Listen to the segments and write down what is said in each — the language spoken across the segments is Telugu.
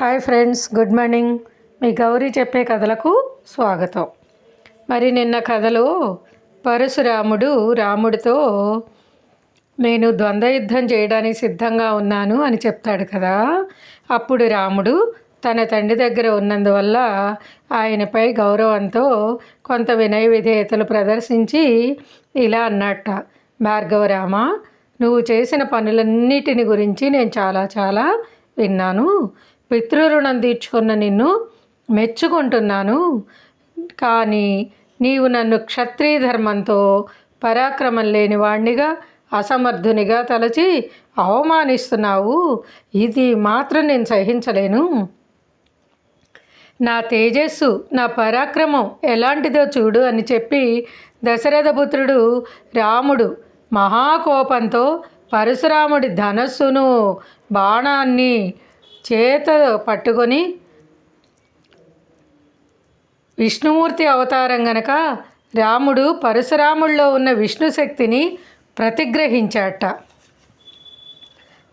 Hi friends good morning. మీ గౌరీ చెప్పే కథలకు స్వాగతం. మరి నిన్న కథలో పరశురాముడు రాముడితో నేను ద్వంద్వ యుద్ధం చేయడానికి సిద్ధంగా ఉన్నాను అని చెప్తాడు కదా. అప్పుడు రాముడు తన తండ్రి దగ్గర ఉన్నందువల్ల ఆయనపై గౌరవంతో కొంత వినయ విధేయతలు ప్రదర్శించి ఇలా అన్నట్ట. భార్గవరామ నువ్వు చేసిన పనులన్నిటిని గురించి నేను చాలా చాలా విన్నాను. పితృరుణం తీర్చుకున్న నిన్ను మెచ్చుకుంటున్నాను. కానీ నీవు నన్ను క్షత్రియ ధర్మంతో పరాక్రమం లేని వాణ్ణిగా అసమర్థునిగా తలచి అవమానిస్తున్నావు. ఇది మాత్రం నేను సహించలేను. నా తేజస్సు నా పరాక్రమం ఎలాంటిదో చూడు అని చెప్పి దశరథపుత్రుడు రాముడు మహాకోపంతో పరశురాముడి ధనస్సును బాణాన్ని చేత పట్టుకొని విష్ణుమూర్తి అవతారం గనక రాముడు పరశురాముల్లో ఉన్న విష్ణు శక్తిని ప్రతిగ్రహించాట.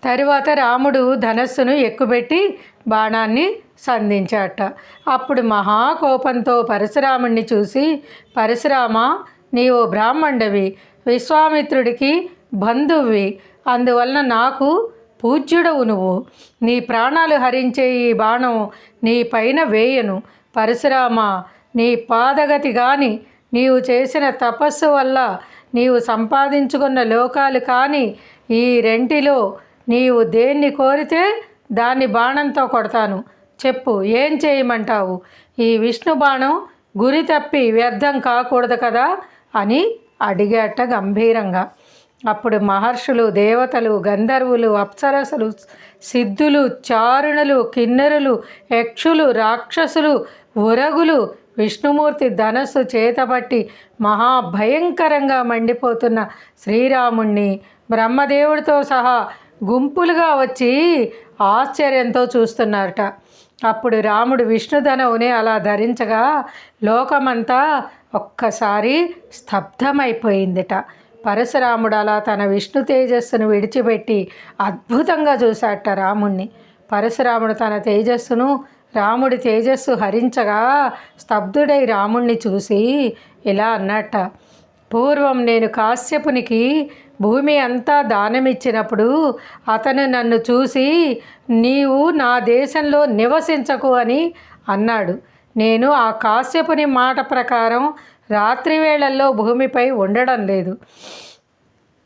తరువాత రాముడు ధనస్సును ఎక్కుపెట్టి బాణాన్ని సంధించాట. అప్పుడు మహాకోపంతో పరశురాముణ్ణి చూసి పరశురామ నీవు బ్రాహ్మణుడివి విశ్వామిత్రుడికి బంధువి అందువలన నాకు పూజ్యుడవు నువ్వు. నీ ప్రాణాలు హరించే ఈ బాణం నీ పైన వేయను. పరశురామ నీ పాదగతి కానీ నీవు చేసిన తపస్సు వల్ల నీవు సంపాదించుకున్న లోకాలు కానీ ఈ రెంటిలో నీవు దేన్ని కోరితే దాన్ని బాణంతో కొడతాను. చెప్పు ఏం చేయమంటావు? ఈ విష్ణు బాణం గురి తప్పి వ్యర్థం కాకూడదు కదా అని అడిగాట గంభీరంగా. అప్పుడు మహర్షులు దేవతలు గంధర్వులు అప్సరసలు సిద్ధులు చారుణులు కిన్నెరులు యక్షులు రాక్షసులు ఉరగులు విష్ణుమూర్తి ధనస్సు చేతబట్టి మహాభయంకరంగా మండిపోతున్న శ్రీరాముణ్ణి బ్రహ్మదేవుడితో సహా గుంపులుగా వచ్చి ఆశ్చర్యంతో చూస్తున్నారట. అప్పుడు రాముడు విష్ణుధనవుని అలా ధరించగా లోకమంతా ఒక్కసారి స్తబ్దమైపోయిందిట పరశురాముడు అలా తన విష్ణు తేజస్సును విడిచిపెట్టి అద్భుతంగా చూశాట రాముణ్ణి. పరశురాముడు తన తేజస్సును రాముడి తేజస్సు హరించగా స్తబ్దుడై రాముణ్ణి చూసి ఇలా అన్నట్ట పూర్వం నేను కాశ్యపునికి భూమి అంతా దానమిచ్చినప్పుడు అతను నన్ను చూసి నీవు నా దేశంలో నివసించకు అని అన్నాడు. నేను ఆ కాశ్యపుని మాట ప్రకారం రాత్రి వేళల్లో భూమిపై ఉండడం లేదు.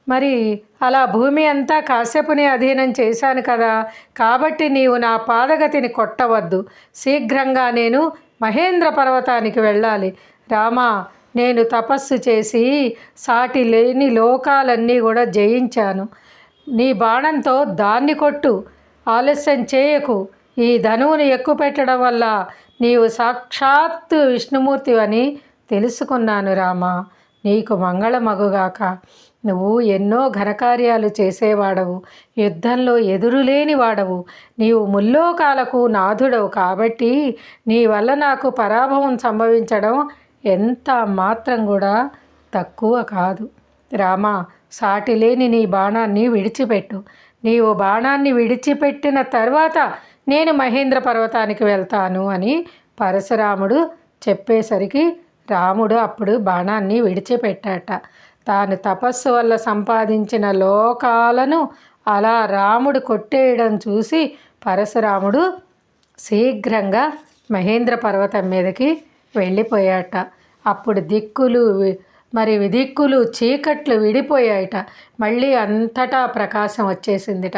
మరి అలా భూమి అంతా కాశ్యపుని అధీనం చేశాను కదా కాబట్టి నీవు నా పాదగతిని కొట్టవద్దు. శీఘ్రంగా నేను మహేంద్ర పర్వతానికి వెళ్ళాలి. రామా నేను తపస్సు చేసి సాటి లేని లోకాలన్నీ కూడా జయించాను. నీ బాణంతో దాన్ని కొట్టు. ఆలస్యం చేయకు. ఈ ధనువుని ఎక్కుపెట్టడం వల్ల నీవు సాక్షాత్తు విష్ణుమూర్తి అని తెలుసుకున్నాను రామా నీకు మంగళమగుగాక. నువ్వు ఎన్నో ఘనకార్యాలు చేసేవాడవు యుద్ధంలో ఎదురులేని వాడవు. నీవు ముల్లోకాలకు నాథుడవు కాబట్టి నీ వల్ల నాకు పరాభవం సంభవించడం ఎంత మాత్రం కూడా తక్కువ కాదు. రామా సాటిలేని నీ బాణాన్ని విడిచిపెట్టు. నీవు బాణాన్ని విడిచిపెట్టిన తర్వాత నేను మహేంద్ర పర్వతానికి వెళ్తాను అని పరశురాముడు చెప్పేసరికి రాముడు అప్పుడు బాణాన్ని విడిచిపెట్టాట. తాను తపస్సు వల్ల సంపాదించిన లోకాలను అలా రాముడు కొట్టేయడం చూసి పరశురాముడు శీఘ్రంగా మహేంద్ర పర్వతం మీదకి వెళ్ళిపోయాట. అప్పుడు దిక్కులు మరి దిక్కులు చీకట్లు విడిపోయాయట. మళ్ళీ అంతటా ప్రకాశం వచ్చేసిందిట.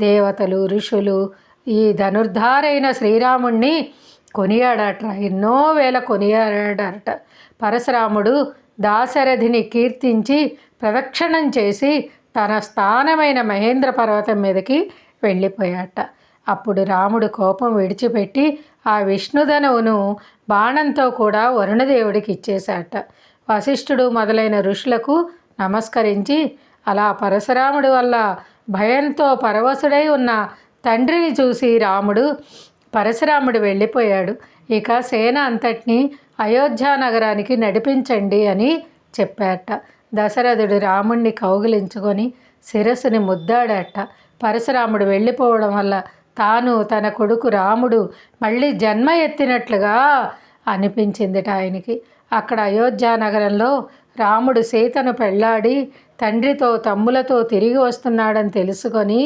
దేవతలు ఋషులు ఈ ధనుర్ధారైన శ్రీరాముణ్ణి కొనియాడట ఎన్నో వేల కొనియాడాడట. పరశురాముడు దాశరథిని కీర్తించి ప్రదక్షిణం చేసి తన స్థానమైన మహేంద్ర పర్వతం మీదకి వెళ్ళిపోయాట. అప్పుడు రాముడు కోపం విడిచిపెట్టి ఆ విష్ణుధనువును బాణంతో కూడా వరుణదేవుడికి ఇచ్చేశాట. వశిష్ఠుడు మొదలైన ఋషులకు నమస్కరించి అలా పరశురాముడి వల్ల భయంతో పరవశుడై ఉన్న తండ్రిని చూసి రాముడు పరశురాముడు వెళ్ళిపోయాడు. ఇక సేన అంతటినీ అయోధ్య నగరానికి నడిపించండి అని చెప్పాట దశరథుడు రాముణ్ణి కౌగిలించుకొని శిరస్సుని ముద్దాడట. పరశురాముడు వెళ్ళిపోవడం వల్ల తాను తన కొడుకు రాముడు మళ్ళీ జన్మ ఎత్తినట్లుగా అనిపించిందిట ఆయనకి. అక్కడ అయోధ్య నగరంలో రాముడు సీతను పెళ్ళాడి తండ్రితో తమ్ములతో తిరిగి వస్తున్నాడని తెలుసుకొని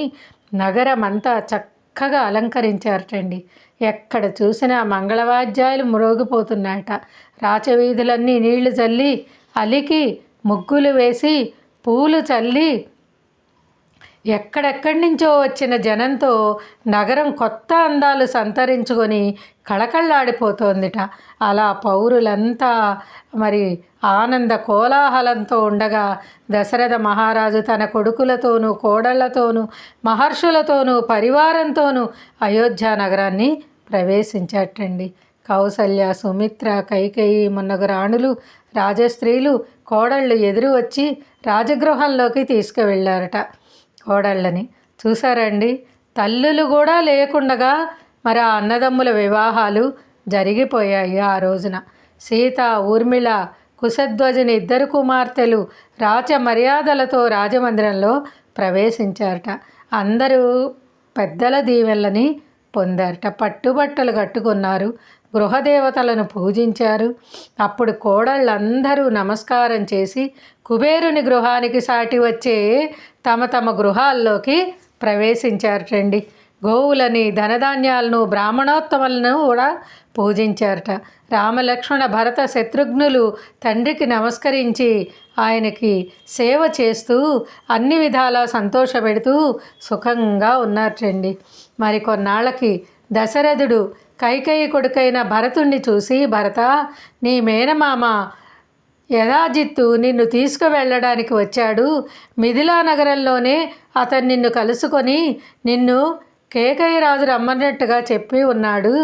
నగరమంతా చక్కగా అలంకరించారటండి. ఎక్కడ చూసినా మంగళవాద్యాలు మురోగిపోతున్నాయట. రాచవీధులన్నీ నీళ్ళు చల్లి అలికి ముగ్గులు వేసి పూలు చల్లి ఎక్కడెక్కడి నుంచో వచ్చిన జనంతో నగరం కొత్త అందాలు సంతరించుకొని కళకళ్ళాడిపోతోందిట అలా పౌరులంతా మరి ఆనంద కోలాహలంతో ఉండగా దశరథ మహారాజు తన కొడుకులతోనూ కోడళ్ళతోనూ మహర్షులతోనూ పరివారంతోనూ అయోధ్య నగరాన్ని ప్రవేశించటండి కౌసల్య సుమిత్ర కైకేయి మున్నగు రాణులు రాజస్త్రీలు కోడళ్ళు ఎదురు వచ్చి రాజగృహంలోకి తీసుకువెళ్ళారట కోడళ్ళని. చూసారండి తల్లులు కూడా లేకుండగా మరి ఆ అన్నదమ్ముల వివాహాలు జరిగిపోయాయి ఆ రోజున. సీత ఊర్మిళ కుశధ్వజుని ఇద్దరు కుమార్తెలు రాచ మర్యాదలతో రాజమందిరంలో ప్రవేశించారట. అందరూ పెద్దల దీవెళ్ళని పొందారట. పట్టుబట్టలు కట్టుకున్నారు. గృహదేవతలను పూజించారు. అప్పుడు కోడళ్ళందరూ నమస్కారం చేసి కుబేరుని గృహానికి సాటి వచ్చే తమ తమ గృహాల్లోకి ప్రవేశించారటండి గోవులని ధనధాన్యాలను బ్రాహ్మణోత్తములను కూడా పూజించారట. రామలక్ష్మణ భరత శత్రుఘ్నులు తండ్రికి నమస్కరించి ఆయనకి సేవ చేస్తూ అన్ని విధాలా సంతోషపెడుతూ సుఖంగా ఉన్నారటండి మరి కొన్నాళ్ళకి దశరథుడు కైకేయి కొడుకైన భరతుణ్ణి చూసి భరత నీ మేనమామ యథాజిత్తు నిన్ను తీసుకువెళ్ళడానికి వచ్చాడు. మిథిలా నగరంలోనే అతను నిన్ను కలుసుకొని నిన్ను కేకయ్య రాజు రమ్మన్నట్టుగా చెప్పి ఉన్నాడు.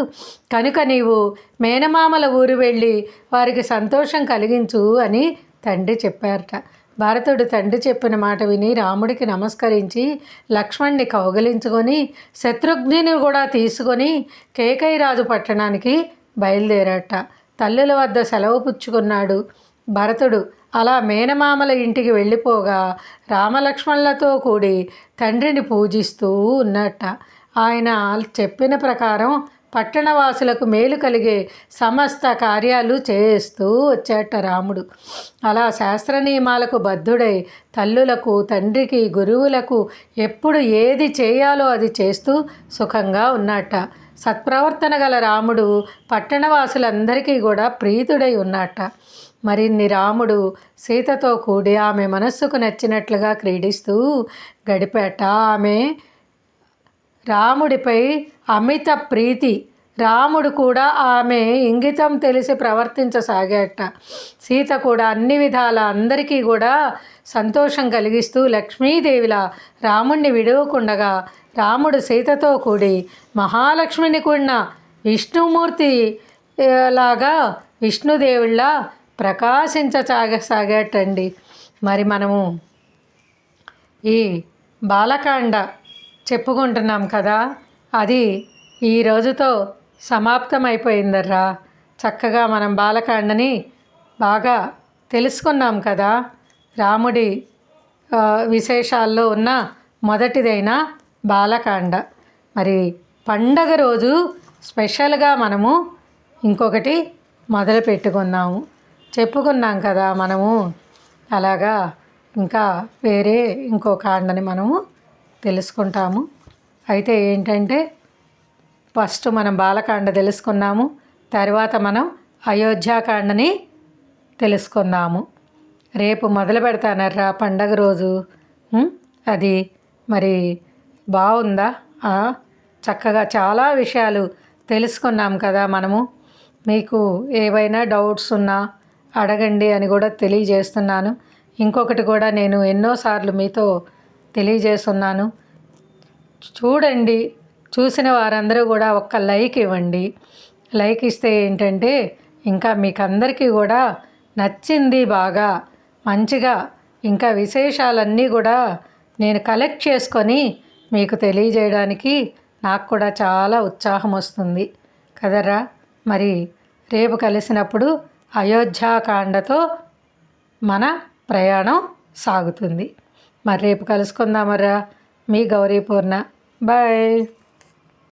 కనుక నీవు మేనమామల ఊరు వెళ్ళి వారికి సంతోషం కలిగించు అని తండ్రి చెప్పారట. భరతుడు తండ్రి చెప్పిన మాట విని రాముడికి నమస్కరించి లక్ష్మణ్ణి కౌగలించుకొని శత్రుఘ్ని కూడా తీసుకొని కేకైరాజు పట్టణానికి బయలుదేరట. తల్లుల వద్ద సెలవు పుచ్చుకున్నాడు భరతుడు. అలా మేనమామల ఇంటికి వెళ్ళిపోగా రామలక్ష్మణులతో కూడి తండ్రిని పూజిస్తూ ఉన్నట్ట ఆయన చెప్పిన ప్రకారం పట్టణవాసులకు మేలు కలిగే సమస్త కార్యాలు చేస్తూ వచ్చేట రాముడు. అలా శాస్త్ర నియమాలకు బద్ధుడై తల్లులకు తండ్రికి గురువులకు ఎప్పుడు ఏది చేయాలో అది చేస్తూ సుఖంగా ఉన్నట్ట సత్ప్రవర్తన గల రాముడు పట్టణవాసులందరికీ కూడా ప్రీతుడై ఉన్నట్ట మరిన్ని రాముడు సీతతో కూడి ఆమె మనస్సుకు నచ్చినట్లుగా క్రీడిస్తూ గడిపేట. ఆమె రాముడిపై అమిత ప్రీతి. రాముడు కూడా ఆమె ఇంగితం తెలిసి ప్రవర్తించసాగాట. సీత కూడా అన్ని విధాల అందరికీ కూడా సంతోషం కలిగిస్తూ లక్ష్మీదేవిలా రాముణ్ణి విడవకుండగా రాముడు సీతతో కూడి మహాలక్ష్మిని కూడిన విష్ణుమూర్తి లాగా విష్ణుదేవుళ్ళ ప్రకాశించసాగసాగాటండి. మరి మనము ఈ బాలకాండ చెప్పుకుంటున్నాం కదా. అది ఈ రోజుతో సమాప్తమైపోయిందర్రా. చక్కగా మనం బాలకాండని బాగా తెలుసుకున్నాం కదా. రాముడి విశేషాల్లో ఉన్న మొదటిదైన బాలకాండ. మరి పండగ రోజు స్పెషల్గా మనము ఇంకొకటి మొదలు పెట్టుకున్నాము. చెప్పుకున్నాం కదా మనము. అలాగా ఇంకా వేరే ఇంకో కాండని మనము తెలుసుకుంటాము. అయితే ఏంటంటే ఫస్ట్ మనం బాలకాండ తెలుసుకున్నాము. తర్వాత మనం అయోధ్యాకాండని తెలుసుకుందాము రేపు మొదలు పెడతానర్రా పండగ రోజు. అది మరి బాగుందా చక్కగా చాలా విషయాలు తెలుసుకున్నాం కదా మనము. మీకు ఏవైనా డౌట్స్ ఉన్నా అడగండి అని కూడా తెలియజేస్తున్నాను. ఇంకొకటి కూడా నేను ఎన్నోసార్లు మీతో తెలియజేస్తున్నాను. చూడండి చూసిన వారందరూ కూడా ఒక్క లైక్ ఇవ్వండి. లైక్ ఇస్తే ఏంటంటే ఇంకా మీకు అందరికీ కూడా నచ్చింది బాగా. మంచిగా ఇంకా విశేషాలన్నీ కూడా నేను కలెక్ట్ చేసుకొని మీకు తెలియజేయడానికి నాకు కూడా చాలా ఉత్సాహం వస్తుంది. కదరా? మరి రేపు కలిసినప్పుడు అయోధ్యాకాండతో మన ప్రయాణం సాగుతుంది. మరి రేపు కలుసుకుందామరా మీ గౌరీపూర్ణ బాయ్.